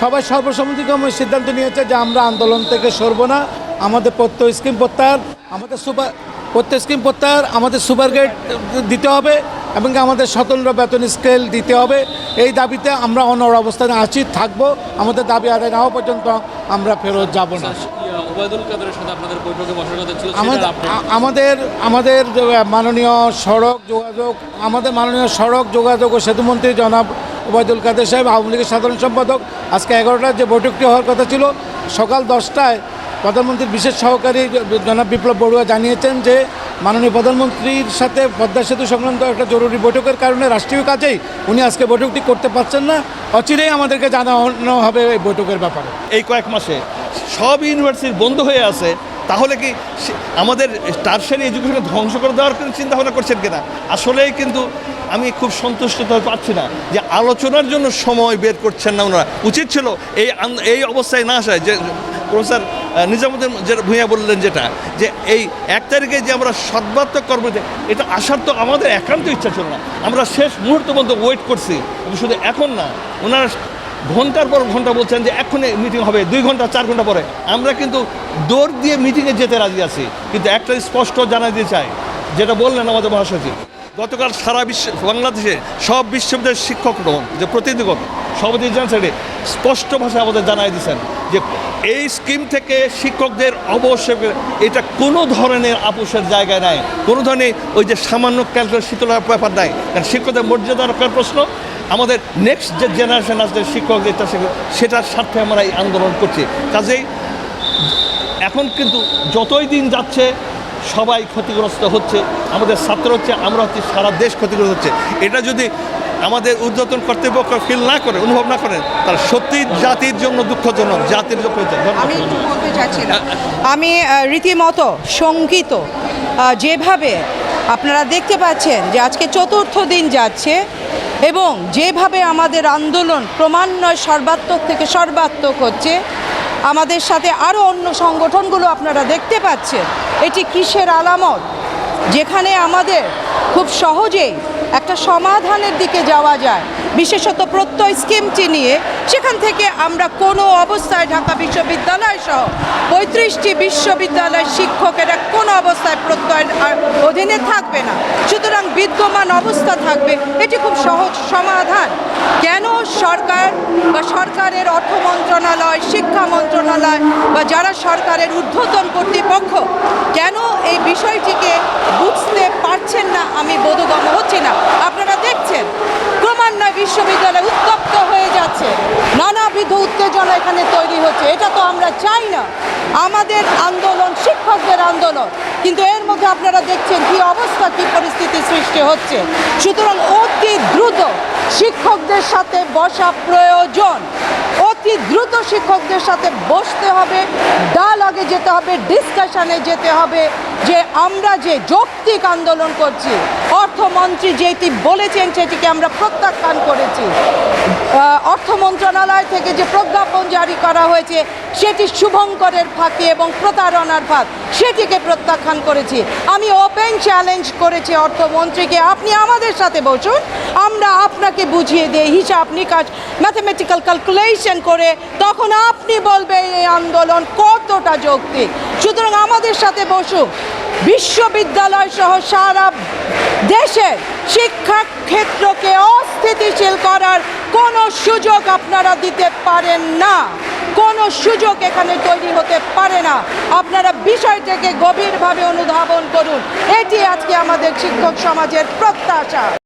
সবাই সর্বসম্মতিক্রমে সিদ্ধান্ত নিয়েছে যে আমরা আন্দোলন থেকে সরব না। আমাদের প্রত্যয় স্কিম প্রত্যাহার আমাদের সুপার প্রত্যয় স্কিম প্রত্যাহার আমাদের সুপার গেট দিতে হবে এবং আমাদের স্বতন্ত্র বেতন স্কেল দিতে হবে। এই দাবিতে আমরা অনর অবস্থানে আছি থাকব। আমাদের দাবি আদায় না হওয়া পর্যন্ত আমরা ফেরত যাব না। আমাদের আমাদের মাননীয় সড়ক যোগাযোগ আমাদের মাননীয় সড়ক যোগাযোগ ও সেতুমন্ত্রী জনাব ওবায়দুল কাদের সাহেব, আওয়ামী লীগের সাধারণ সম্পাদক। আজকে এগারোটার যে বৈঠকটি হওয়ার কথা ছিল, সকাল দশটায় প্রধানমন্ত্রীর বিশেষ সহকারী জনাব বিপ্লব বড়ুয়া জানিয়েছেন যে, মাননীয় প্রধানমন্ত্রীর সাথে পদ্মা সেতু সংক্রান্ত একটা জরুরি বৈঠকের কারণে রাষ্ট্রীয় কাজেই উনি আজকে বৈঠকটি করতে পারছেন না। অচিরেই আমাদেরকে জানানো হবে এই বৈঠকের ব্যাপারে। এই কয়েক মাসে সব ইউনিভার্সিটি বন্ধ হয়ে আছে। তাহলে কি আমাদের টার্সারি এডুকেশন ধ্বংস করে দেওয়ার কোনো চিন্তা ভাবনা করছেন কিনা? আসলেই কিন্তু আমি খুব সন্তুষ্ট পারছি না যে আলোচনার জন্য সময় বের করছেন না ওনারা। উচিত ছিল এই এই অবস্থায় না আসায় যে প্রফেসর নিজামুদ্দিন যেটা ভূঁইয়া বললেন যেটা, যে এই এক তারিখে যে আমরা সর্বাত্মক কর্মতে এটা আসার তো আমাদের একান্ত ইচ্ছা ছিল না। আমরা শেষ মুহূর্ত পর্যন্ত ওয়েট করছি। কিন্তু শুধু এখন না, ওনারা ঘণ্টার পর ঘণ্টা বলছেন যে এক্ষুনি মিটিং হবে, দুই ঘণ্টা, চার ঘণ্টা পরে। আমরা কিন্তু দৌড় দিয়ে মিটিংয়ে যেতে রাজি আছি। কিন্তু একটা স্পষ্ট জানাই দিতে চাই, যেটা বললেন আমাদের মহাসচিব, গতকাল সারা বিশ্ব, বাংলাদেশে সব বিশ্ববিদ্যালয়ের শিক্ষকগণ যে প্রতিনিধিগণ সভাপতি জানছেন স্পষ্ট ভাষায় আমাদের জানাই দিয়েছেন যে এই স্কিম থেকে শিক্ষকদের অবশ্যই এটা কোনো ধরনের আপোষের জায়গায় নাই। কোনো ধরনের ওই যে সামান্য ক্যালকুলেট শীতলার ব্যাপার নাই। কারণ শিক্ষকদের মর্যাদা রাখার প্রশ্ন আমাদের নেক্সট যে জেনারেশন আসবে শিক্ষক যেটা সেটার স্বার্থে আমরা এই আন্দোলন করছি। কাজেই এখন কিন্তু যতই দিন যাচ্ছে সবাই ক্ষতিগ্রস্ত হচ্ছে। আমাদের ছাত্র হচ্ছে আমরা হচ্ছে সারা দেশ ক্ষতিগ্রস্ত হচ্ছে। এটা যদি আমাদের উদ্যতন কর্তৃপক্ষ ফিল না করে অনুভব না করেন তাহলে সত্যি জাতির জন্য দুঃখজনক জাতির দুঃখ আমি বলতে চাচ্ছিলাম আমি রীতিমতো শঙ্কিত। যেভাবে আপনারা দেখতে পাচ্ছেন যে আজকে চতুর্থ দিন যাচ্ছে এবং যেভাবে আমাদের আন্দোলন ক্রমান্বয়ে সর্বাত্মক থেকে সর্বাত্মক হচ্ছে, আমাদের সাথে আরও অন্য সংগঠনগুলো আপনারা দেখতে পাচ্ছেন। এটি কিসের আলামত? যেখানে আমাদের খুব সহজেই একটা সমাধানের দিকে যাওয়া যায়। বিশেষত প্রত্যয় স্কিমটি নিয়ে, সেখান থেকে আমরা কোনো অবস্থায় ঢাকা বিশ্ববিদ্যালয় সহ পঁয়ত্রিশটি বিশ্ববিদ্যালয়ের শিক্ষকেরা কোনো অবস্থায় অধীনে থাকবে না। সুতরাং বিদ্যমান অবস্থা থাকবে। এটি খুব সহজ সমাধান। কেন সরকার বা সরকারের অর্থ মন্ত্রণালয়, শিক্ষা মন্ত্রণালয় বা যারা সরকারের ঊর্ধ্বতন কর্তৃপক্ষ, কেন এই বিষয়টিকে বুঝতে পারছেন না আমি বোধগম্য হচ্ছি না আপনারা দেখছেন ক্রমান্বয়ে বিশ্ববিদ্যালয় উত্তপ্ত হয়ে যাচ্ছে নানাবিধ উত্তেজনা এখানে তৈরি হচ্ছে। এটা তো আমরা চাই না। আমাদের আন্দোলন, শিক্ষকদের আন্দোলন। কিন্তু এর মধ্যে আপনারা দেখছেন কি অবস্থা, কি পরিস্থিতি সৃষ্টি হচ্ছে। সুতরাং অতি দ্রুত শিক্ষকদের সাথে বসা প্রয়োজন। অতি দ্রুত শিক্ষকদের সাথে বসতে হবে ডায়ালগে যেতে হবে ডিসকাশনে যেতে হবে। যে আমরা যে যৌক্তিক আন্দোলন করছি, অর্থমন্ত্রী যেটি বলেছেন সেটিকে আমরা প্রত্যাখ্যান করেছি। অর্থ মন্ত্রণালয় থেকে যে প্রজ্ঞাপন জারি করা হয়েছে, সেটি শুভঙ্করের ফাঁকি এবং প্রতারণার ফাঁক, সেটিকে প্রত্যাখ্যান করেছি। আমি ওপেন চ্যালেঞ্জ করেছি অর্থমন্ত্রীকে, আপনি আমাদের সাথে বসুন, আমরা আপনাকে বুঝিয়ে দিই হিসাব নিকাশ, ম্যাথমেটিক্যাল ক্যালকুলেশন করে, তখন আপনি বলবে এই আন্দোলন কতটা যৌক্তিক? সুতরাং আমাদের সাথে বসুক বিশ্ববিদ্যালয় সহ সারা দেশের শিক্ষা ক্ষেত্রকে অস্থিতিশীল করার কোনো সুযোগ আপনারা দিতে পারেন না। কোনো সুযোগ এখানে তৈরি হতে পারে না। আপনারা বিষয়টাকে গভীরভাবে অনুধাবন করুন। এটি আজকে আমাদের শিক্ষক সমাজের প্রত্যাশা।